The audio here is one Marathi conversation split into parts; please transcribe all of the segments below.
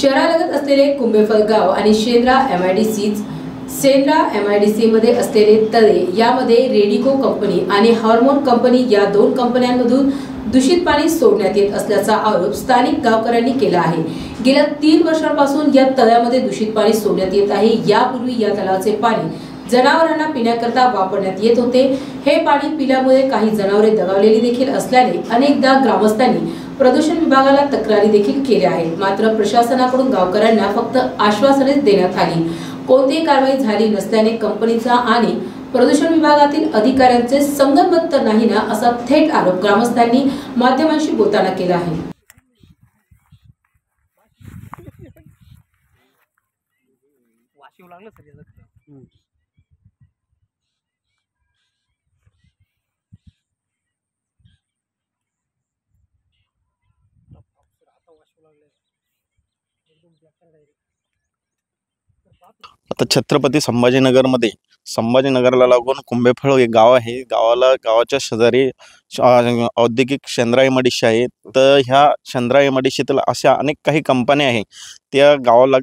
शहरालगत असलेले कुंभेफल गाव आणि Shendra M I D seize Shendra M I D C मध्ये असलेले तळे यामध्ये रेडिको कंपनी आणि हार्मोन कंपनी या दोन कंपन्यांमधून दूषित पाणी सोडण्यात येत असल्याचा आरोप स्थानिक गावकऱ्यांनी केला आहे. गेल्या तीन वर्षांपासून या तळ्यामध्ये दूषित पाणी सोडण्यात येत आहे. यापूर्वी या तलावाचे पाणी जनावरांना पिण्याकरता वापरण्यात येत होते. हे पाणी पिल्यामुळे काही जनावरे दगावलेली देखील असल्याने अनेकदा ग्रामस्थांनी प्रदूषण विभागाला तक्रारी देखील केल्या आहेत. मात्र प्रशासनाकडून गावकऱ्यांना फक्त आश्वासनेच देण्यात आली. कोणतीही कारवाई झाली नसल्याने कंपनीचा आणि प्रदूषण विभागातील अधिकाऱ्यांचे संगतबद्ध नाही ना असा थेट आरोप ग्रामस्थांनी माध्यमांशी बोलताना केला आहे. लागलं सर याचं खरं. सर, आता वाशिव लागलंय. एकदम बेकार direct. तर बाप आता छत्रपती संभाजीनगरमध्ये संभाजीनगरला लागून कुंभेफळ हे गाव आहे. गावाला गावाच्या शेजारी औद्योगिक शेंद्रा एमआयडीसी आहे. तर ह्या शेंद्रा एमआयडीसीतील अशा अनेक काही कंपन्या आहे. त्या गावाला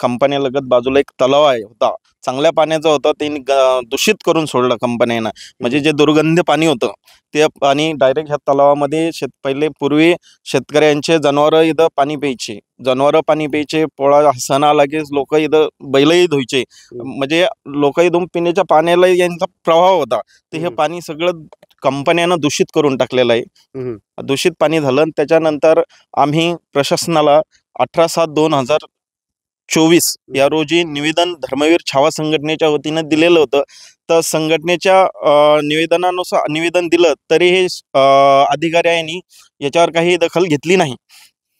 कंपन्यालगत बाजूला एक तलाव आहे होता. चांगल्या पाण्याचा होता. त्यांनी ग- दूषित करून सोडलं कंपन्यांना. म्हणजे जे दुर्गंध पाणी होतं ते पाणी डायरेक्ट ह्या तलावामध्ये शेत पहिले पूर्वी शेतकऱ्यांचे जनावरं इथं पाणी प्यायचे. जनावरं पाणी प्यायचे पोळा सण की लोक इथं बैलही धुयचे म्हणजे लोक इथून पिण्याच्या पाण्याला यांचा प्रभाव होता. ते हे. पाणी सगळं कंपन्यानं दूषित करून टाकलेलं आहे. दूषित पाणी झालं त्याच्यानंतर आम्ही प्रशासनाला अठरा सात दोन हजार चोवीस या रोजी निवेदन धर्मवीर छावा संघटनेच्या वतीनं दिलेलं होतं. तर संघटनेच्या निवेदनानुसार निवेदन दिलं तरी हे अधिकाऱ्यांनी याच्यावर काही दखल घेतली नाही.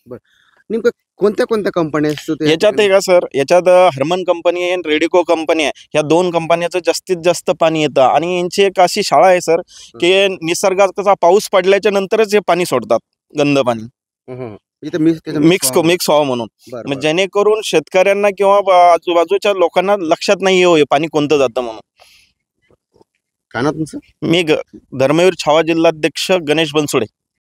नेमकं कोणत्या कोणत्या कंपन्या असतात याच्यात? आहे का सर? याच्यात हरमन कंपनी आहे आणि रेडिको कंपनी आहे. ह्या दोन कंपन्याचं जास्तीत जास्त पाणी येतं. आणि यांची एक अशी शाळा आहे सर की निसर्गाचा पाऊस पडल्याच्या नंतरच हे पाणी सोडतात गंद पाणी. हं. म्हणजे मिक्स. मिक्स व्हावं. म्हणून. जेणेकरून शेतकऱ्यांना किंवा आजूबाजूच्या लोकांना लक्षात नाही येऊ हे पाणी कोणतं जातं म्हणून. काय ना तुमचं? मी धर्मवीर छावा जिल्हाध्यक्ष गणेश बनसोडे.